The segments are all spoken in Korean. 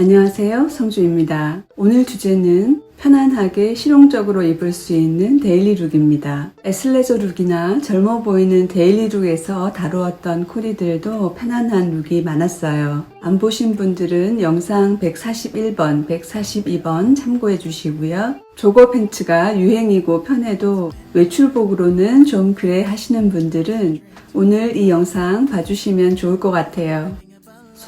안녕하세요. 성주입니다. 오늘 주제는 편안하게 실용적으로 입을 수 있는 데일리 룩입니다. 에슬레저 룩이나 젊어 보이는 데일리 룩에서 다루었던 코디들도 편안한 룩이 많았어요. 안 보신 분들은 영상 141번, 142번 참고해 주시고요. 조거 팬츠가 유행이고 편해도 외출복으로는 좀 그래 하시는 분들은 오늘 이 영상 봐주시면 좋을 것 같아요.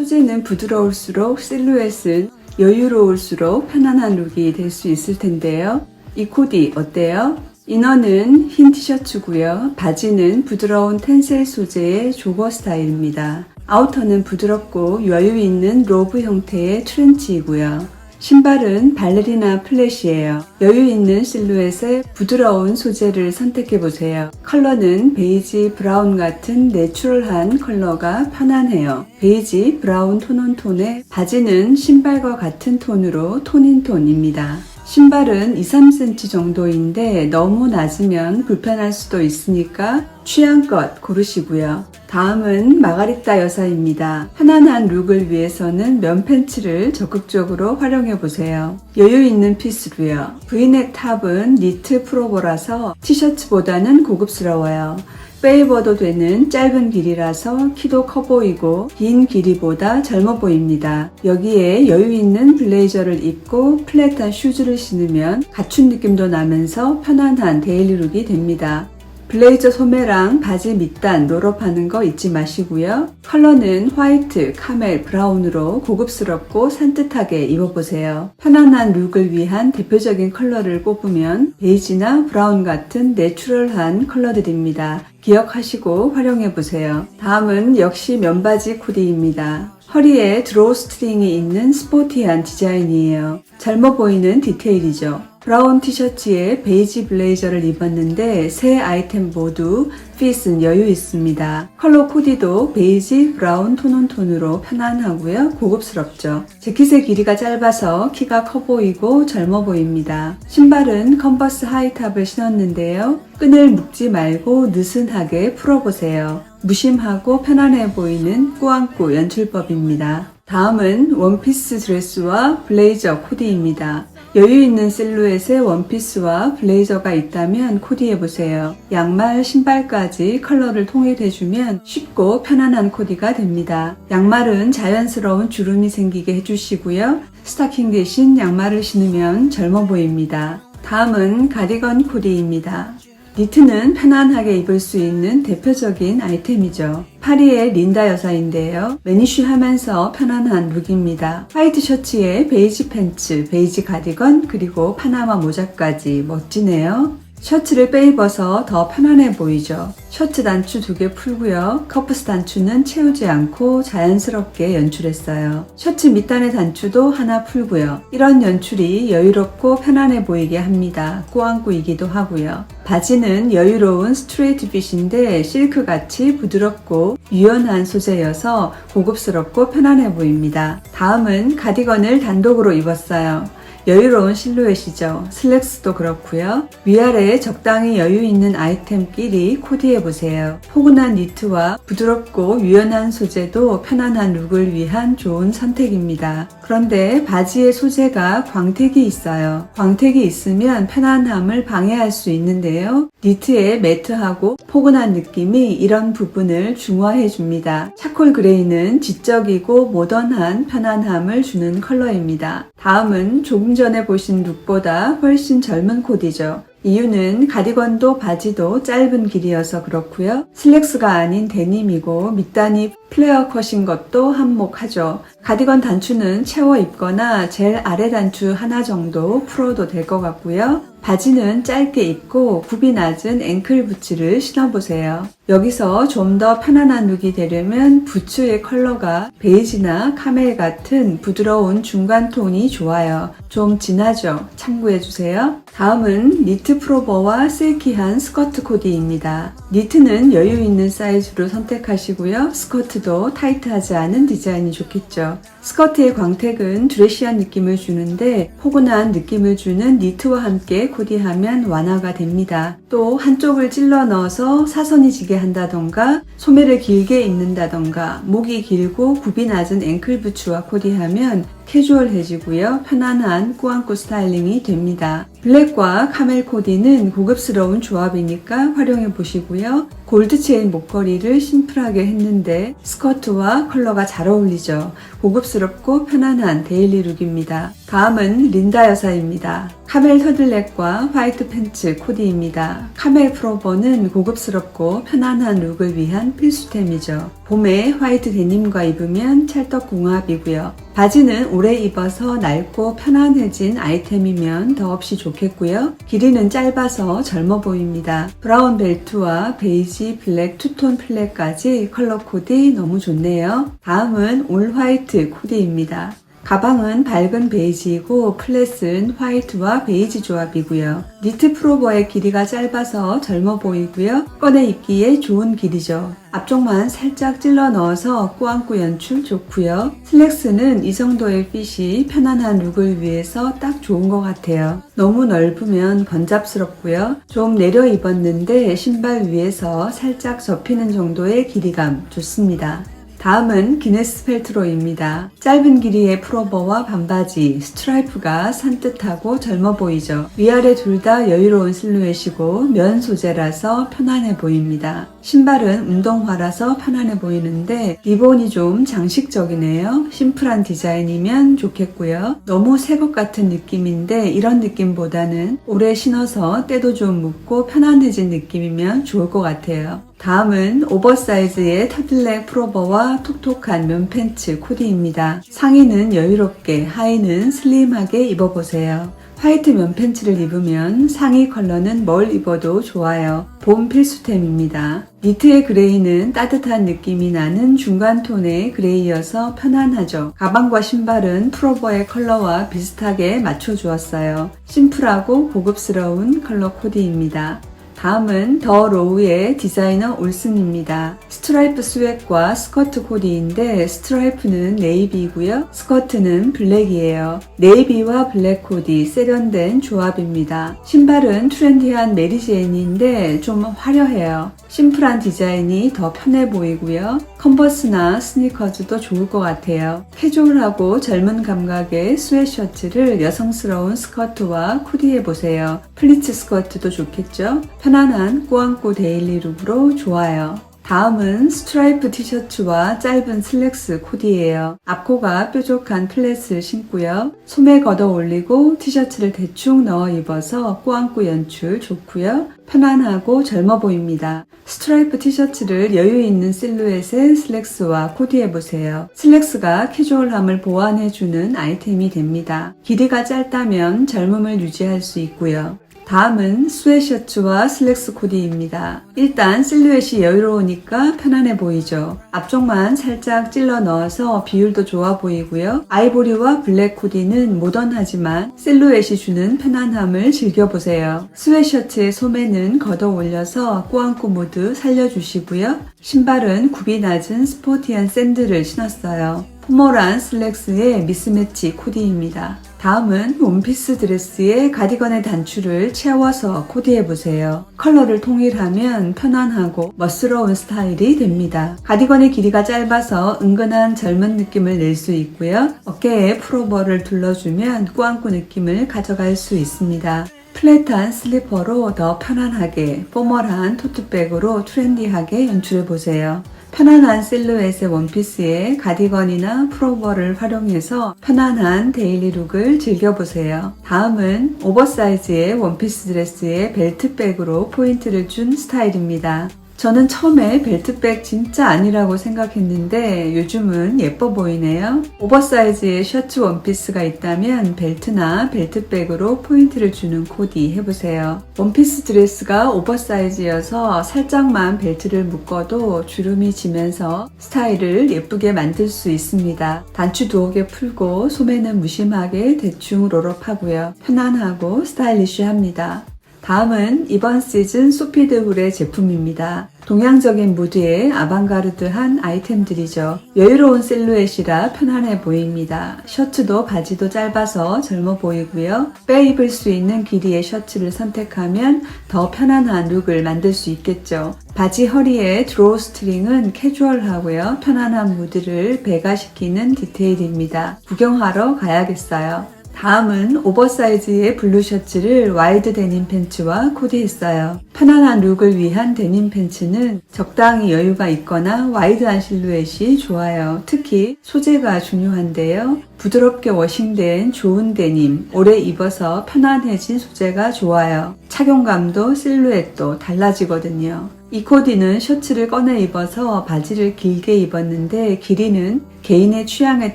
소재는 부드러울수록 실루엣은 여유로울수록 편안한 룩이 될 수 있을 텐데요. 이 코디 어때요? 이너는 흰 티셔츠고요. 바지는 부드러운 텐셀 소재의 조거 스타일입니다. 아우터는 부드럽고 여유 있는 로브 형태의 트렌치이고요. 신발은 발레리나 플랫이에요. 여유 있는 실루엣에 부드러운 소재를 선택해 보세요. 컬러는 베이지 브라운 같은 내추럴한 컬러가 편안해요. 베이지 브라운 톤온 톤에 바지는 신발과 같은 톤으로 톤인 톤입니다. 신발은 2, 3cm 정도인데 너무 낮으면 불편할 수도 있으니까 취향껏 고르시고요. 다음은 마가리타 여사입니다. 편안한 룩을 위해서는 면 팬츠를 적극적으로 활용해 보세요. 여유 있는 피스로요. 브이넥 탑은 니트 프로보라서 티셔츠보다는 고급스러워요. 빼입어도 되는 짧은 길이라서 키도 커 보이고 긴 길이보다 젊어 보입니다. 여기에 여유 있는 블레이저를 입고 플랫한 슈즈를 신으면 갖춘 느낌도 나면서 편안한 데일리룩이 됩니다. 블레이저 소매랑 바지 밑단 롤업하는 거 잊지 마시고요. 컬러는 화이트, 카멜, 브라운으로 고급스럽고 산뜻하게 입어보세요. 편안한 룩을 위한 대표적인 컬러를 뽑으면 베이지나 브라운 같은 내추럴한 컬러들입니다. 기억하시고 활용해보세요. 다음은 역시 면바지 코디입니다. 허리에 드로우 스트링이 있는 스포티한 디자인이에요. 젊어 보이는 디테일이죠. 브라운 티셔츠에 베이지 블레이저를 입었는데 세 아이템 모두 핏은 여유 있습니다. 컬러 코디도 베이지 브라운 톤온 톤으로 편안하고요. 고급스럽죠. 재킷의 길이가 짧아서 키가 커 보이고 젊어 보입니다. 신발은 컨버스 하이탑을 신었는데요. 끈을 묶지 말고 느슨하게 풀어보세요. 무심하고 편안해 보이는 꾸안꾸 연출법입니다. 다음은 원피스 드레스와 블레이저 코디입니다. 여유 있는 실루엣의 원피스와 블레이저가 있다면 코디해보세요. 양말, 신발까지 컬러를 통일해주면 쉽고 편안한 코디가 됩니다. 양말은 자연스러운 주름이 생기게 해주시고요. 스타킹 대신 양말을 신으면 젊어 보입니다. 다음은 가디건 코디입니다. 니트는 편안하게 입을 수 있는 대표적인 아이템이죠. 파리의 린다 여사인데요. 매니쉬 하면서 편안한 룩입니다. 화이트 셔츠에 베이지 팬츠, 베이지 가디건, 그리고 파나마 모자까지 멋지네요. 셔츠를 빼입어서 더 편안해 보이죠. 셔츠 단추 두 개 풀고요. 커프스 단추는 채우지 않고 자연스럽게 연출했어요. 셔츠 밑단의 단추도 하나 풀고요. 이런 연출이 여유롭고 편안해 보이게 합니다. 꾸안꾸이기도 하고요. 바지는 여유로운 스트레이트 핏인데 실크같이 부드럽고 유연한 소재여서 고급스럽고 편안해 보입니다. 다음은 가디건을 단독으로 입었어요. 여유로운 실루엣이죠. 슬랙스도 그렇고요. 위아래에 적당히 여유 있는 아이템끼리 코디해 보세요. 포근한 니트와 부드럽고 유연한 소재도 편안한 룩을 위한 좋은 선택입니다. 그런데 바지의 소재가 광택이 있어요. 광택이 있으면 편안함을 방해할 수 있는데요. 니트의 매트하고 포근한 느낌이 이런 부분을 중화해 줍니다. 차콜 그레이는 지적이고 모던한 편안함을 주는 컬러입니다. 다음은 조금 전에 보신 룩보다 훨씬 젊은 코디죠. 이유는 가디건도 바지도 짧은 길이어서 그렇고요. 슬랙스가 아닌 데님이고 밑단이 플레어 컷인 것도 한몫하죠. 가디건 단추는 채워 입거나 젤 아래 단추 하나 정도 풀어도 될 것 같고요. 바지는 짧게 입고 굽이 낮은 앵클 부츠를 신어보세요. 여기서 좀 더 편안한 룩이 되려면 부츠의 컬러가 베이지나 카멜 같은 부드러운 중간 톤이 좋아요. 좀 진하죠? 참고해주세요. 다음은 니트 프로버와 실키한 스커트 코디입니다. 니트는 여유 있는 사이즈로 선택하시고요. 스커트도 타이트하지 않은 디자인이 좋겠죠. 스커트의 광택은 드레시한 느낌을 주는데 포근한 느낌을 주는 니트와 함께 코디하면 완화가 됩니다. 또 한쪽을 찔러 넣어서 사선이 지게 한다던가 소매를 길게 입는다던가 목이 길고 굽이 낮은 앵클 부츠와 코디하면 캐주얼해지고요. 편안한 꾸안꾸 스타일링이 됩니다. 블랙과 카멜 코디는 고급스러운 조합이니까 활용해 보시고요. 골드 체인 목걸이를 심플하게 했는데 스커트와 컬러가 잘 어울리죠. 고급스럽고 편안한 데일리 룩입니다. 다음은 린다 여사입니다. 카멜 터들넥과 화이트 팬츠 코디입니다. 카멜 프로버는 고급스럽고 편안한 룩을 위한 필수템이죠. 봄에 화이트 데님과 입으면 찰떡궁합이고요. 바지는 오래 입어서 낡고 편안해진 아이템이면 더없이 좋겠고요. 길이는 짧아서 젊어 보입니다. 브라운 벨트와 베이지, 블랙, 투톤 플랫까지 컬러 코디 너무 좋네요. 다음은 올 화이트 코디입니다. 가방은 밝은 베이지이고 플랫은 화이트와 베이지 조합이고요. 니트 프로버의 길이가 짧아서 젊어 보이고요. 꺼내 입기에 좋은 길이죠. 앞쪽만 살짝 찔러 넣어서 꾸안꾸 연출 좋고요. 슬랙스는 이 정도의 핏이 편안한 룩을 위해서 딱 좋은 것 같아요. 너무 넓으면 번잡스럽고요. 좀 내려 입었는데 신발 위에서 살짝 접히는 정도의 길이감 좋습니다. 다음은 기네스 펠트로입니다. 짧은 길이의 프로버와 반바지, 스트라이프가 산뜻하고 젊어 보이죠. 위아래 둘 다 여유로운 실루엣이고 면 소재라서 편안해 보입니다. 신발은 운동화라서 편안해 보이는데 리본이 좀 장식적이네요. 심플한 디자인이면 좋겠고요. 너무 새 것 같은 느낌인데 이런 느낌보다는 오래 신어서 때도 좀 묻고 편안해진 느낌이면 좋을 것 같아요. 다음은 오버사이즈의 터틀넥 프로버와 톡톡한 면 팬츠 코디입니다. 상의는 여유롭게, 하의는 슬림하게 입어보세요. 화이트 면 팬츠를 입으면 상의 컬러는 뭘 입어도 좋아요. 봄 필수템입니다. 니트의 그레이는 따뜻한 느낌이 나는 중간 톤의 그레이여서 편안하죠. 가방과 신발은 프로버의 컬러와 비슷하게 맞춰주었어요. 심플하고 고급스러운 컬러 코디입니다. 다음은 더 로우의 디자이너 올슨입니다. 스트라이프 스웨트과 스커트 코디인데 스트라이프는 네이비고요. 스커트는 블랙이에요. 네이비와 블랙 코디 세련된 조합입니다. 신발은 트렌디한 메리제인인데 좀 화려해요. 심플한 디자인이 더 편해 보이고요. 컨버스나 스니커즈도 좋을 것 같아요. 캐주얼하고 젊은 감각의 스웨셔츠를 여성스러운 스커트와 코디해 보세요. 플리츠 스커트도 좋겠죠? 편안한 꾸안꾸 데일리 룩으로 좋아요. 다음은 스트라이프 티셔츠와 짧은 슬랙스 코디예요. 앞코가 뾰족한 플랫을 신고요. 소매 걷어 올리고 티셔츠를 대충 넣어 입어서 꾸안꾸 연출 좋고요. 편안하고 젊어 보입니다. 스트라이프 티셔츠를 여유 있는 실루엣의 슬랙스와 코디해 보세요. 슬랙스가 캐주얼함을 보완해주는 아이템이 됩니다. 길이가 짧다면 젊음을 유지할 수 있고요. 다음은 스웨 셔츠와 슬랙스 코디입니다. 일단 실루엣이 여유로우니까 편안해 보이죠. 앞쪽만 살짝 찔러 넣어서 비율도 좋아 보이고요. 아이보리와 블랙 코디는 모던하지만 실루엣이 주는 편안함을 즐겨보세요. 스웨 셔츠의 소매는 걷어 올려서 꾸안꾸 모드 살려주시고요. 신발은 굽이 낮은 스포티한 샌들을 신었어요. 포멀한 슬랙스의 미스매치 코디입니다. 다음은 원피스 드레스에 가디건의 단추를 채워서 코디해보세요. 컬러를 통일하면 편안하고 멋스러운 스타일이 됩니다. 가디건의 길이가 짧아서 은근한 젊은 느낌을 낼 수 있고요. 어깨에 프로버를 둘러주면 꾸안꾸 느낌을 가져갈 수 있습니다. 플랫한 슬리퍼로 더 편안하게 포멀한 토트백으로 트렌디하게 연출해보세요. 편안한 실루엣의 원피스에 가디건이나 프로버를 활용해서 편안한 데일리 룩을 즐겨보세요. 다음은 오버사이즈의 원피스 드레스에 벨트백으로 포인트를 준 스타일입니다. 저는 처음에 벨트백 진짜 아니라고 생각했는데 요즘은 예뻐 보이네요. 오버사이즈의 셔츠 원피스가 있다면 벨트나 벨트백으로 포인트를 주는 코디 해보세요. 원피스 드레스가 오버사이즈여서 살짝만 벨트를 묶어도 주름이 지면서 스타일을 예쁘게 만들 수 있습니다. 단추 개 풀고 소매는 무심하게 대충 롤업하고요. 편안하고 스타일리쉬합니다. 다음은 이번 시즌 소피드홀의 제품입니다. 동양적인 무드의 아방가르드한 아이템들이죠. 여유로운 실루엣이라 편안해 보입니다. 셔츠도 바지도 짧아서 젊어 보이고요. 빼 입을 수 있는 길이의 셔츠를 선택하면 더 편안한 룩을 만들 수 있겠죠. 바지 허리에 드로우 스트링은 캐주얼하고요. 편안한 무드를 배가시키는 디테일입니다. 구경하러 가야겠어요. 다음은 오버사이즈의 블루 셔츠를 와이드 데님 팬츠와 코디했어요. 편안한 룩을 위한 데님 팬츠는 적당히 여유가 있거나 와이드한 실루엣이 좋아요. 특히 소재가 중요한데요. 부드럽게 워싱된 좋은 데님, 오래 입어서 편안해진 소재가 좋아요. 착용감도 실루엣도 달라지거든요. 이 코디는 셔츠를 꺼내 입어서 바지를 길게 입었는데 길이는 개인의 취향에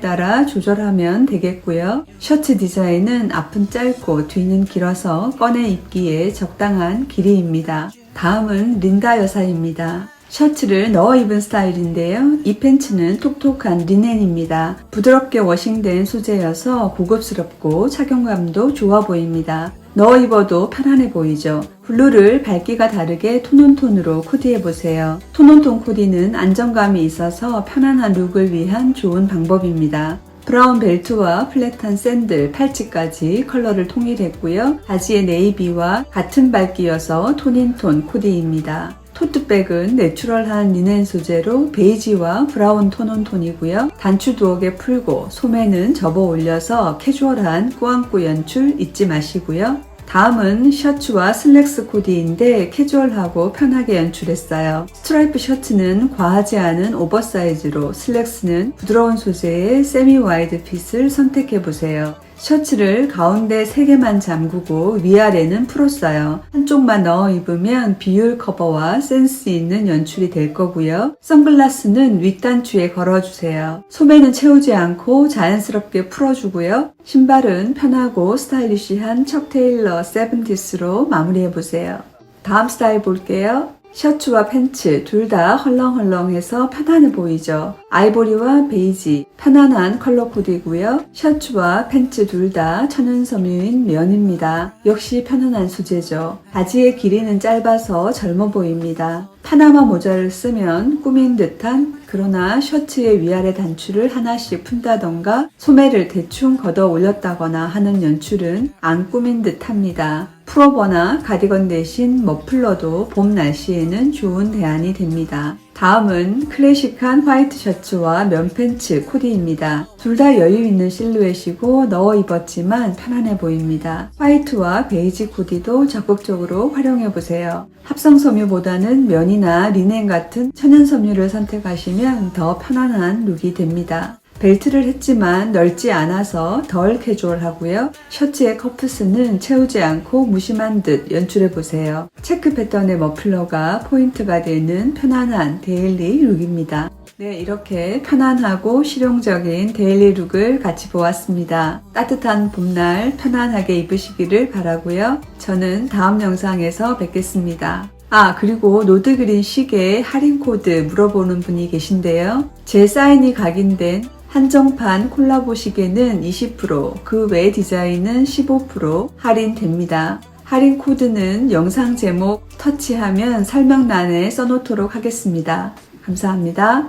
따라 조절하면 되겠고요. 셔츠 디자인은 앞은 짧고 뒤는 길어서 꺼내 입기에 적당한 길이입니다. 다음은 린다 여사입니다. 셔츠를 넣어 입은 스타일인데요. 이 팬츠는 톡톡한 리넨입니다. 부드럽게 워싱된 소재여서 고급스럽고 착용감도 좋아 보입니다. 넣어 입어도 편안해 보이죠. 블루를 밝기가 다르게 톤온톤으로 코디해 보세요. 톤온톤 코디는 안정감이 있어서 편안한 룩을 위한 좋은 방법입니다. 브라운 벨트와 플랫한 샌들, 팔찌까지 컬러를 통일했고요. 바지의 네이비와 같은 밝기여서 톤인톤 코디입니다. 토트백은 내추럴한 리넨 소재로 베이지와 브라운 톤온 톤이고요. 단추 두억에 풀고 소매는 접어 올려서 캐주얼한 꾸안꾸 연출 잊지 마시고요. 다음은 셔츠와 슬랙스 코디인데 캐주얼하고 편하게 연출했어요. 스트라이프 셔츠는 과하지 않은 오버사이즈로 슬랙스는 부드러운 소재의 세미 와이드 핏을 선택해 보세요. 셔츠를 가운데 3개만 잠그고 위아래는 풀었어요. 한쪽만 넣어 입으면 비율 커버와 센스 있는 연출이 될 거고요. 선글라스는 윗단추에 걸어주세요. 소매는 채우지 않고 자연스럽게 풀어주고요. 신발은 편하고 스타일리시한 척 테일러 세븐티스로 마무리해보세요. 다음 스타일 볼게요. 셔츠와 팬츠 둘 다 헐렁헐렁해서 편안해 보이죠. 아이보리와 베이지 편안한 컬러 코디고요. 셔츠와 팬츠 둘 다 천연 섬유인 면입니다. 역시 편안한 소재죠. 바지의 길이는 짧아서 젊어 보입니다. 파나마 모자를 쓰면 꾸민 듯한 그러나 셔츠의 위아래 단추를 하나씩 푼다던가 소매를 대충 걷어 올렸다거나 하는 연출은 안 꾸민 듯 합니다. 풀오버나 가디건 대신 머플러도 봄 날씨에는 좋은 대안이 됩니다. 다음은 클래식한 화이트 셔츠와 면 팬츠 코디입니다. 둘 다 여유 있는 실루엣이고 넣어 입었지만 편안해 보입니다. 화이트와 베이지 코디도 적극적으로 활용해 보세요. 합성 섬유보다는 면이나 리넨 같은 천연 섬유를 선택하시면 더 편안한 룩이 됩니다. 벨트를 했지만 넓지 않아서 덜 캐주얼하고요. 셔츠의 커프스는 채우지 않고 무심한 듯 연출해 보세요. 체크 패턴의 머플러가 포인트가 되는 편안한 데일리 룩입니다. 네, 이렇게 편안하고 실용적인 데일리 룩을 같이 보았습니다. 따뜻한 봄날 편안하게 입으시기를 바라고요. 저는 다음 영상에서 뵙겠습니다. 아, 그리고 노드그린 시계 할인 코드 물어보는 분이 계신데요. 제 사인이 각인된 한정판 콜라보 시계는 20%, 그 외 디자인은 15% 할인됩니다. 할인 코드는 영상 제목 터치하면 설명란에 써놓도록 하겠습니다. 감사합니다.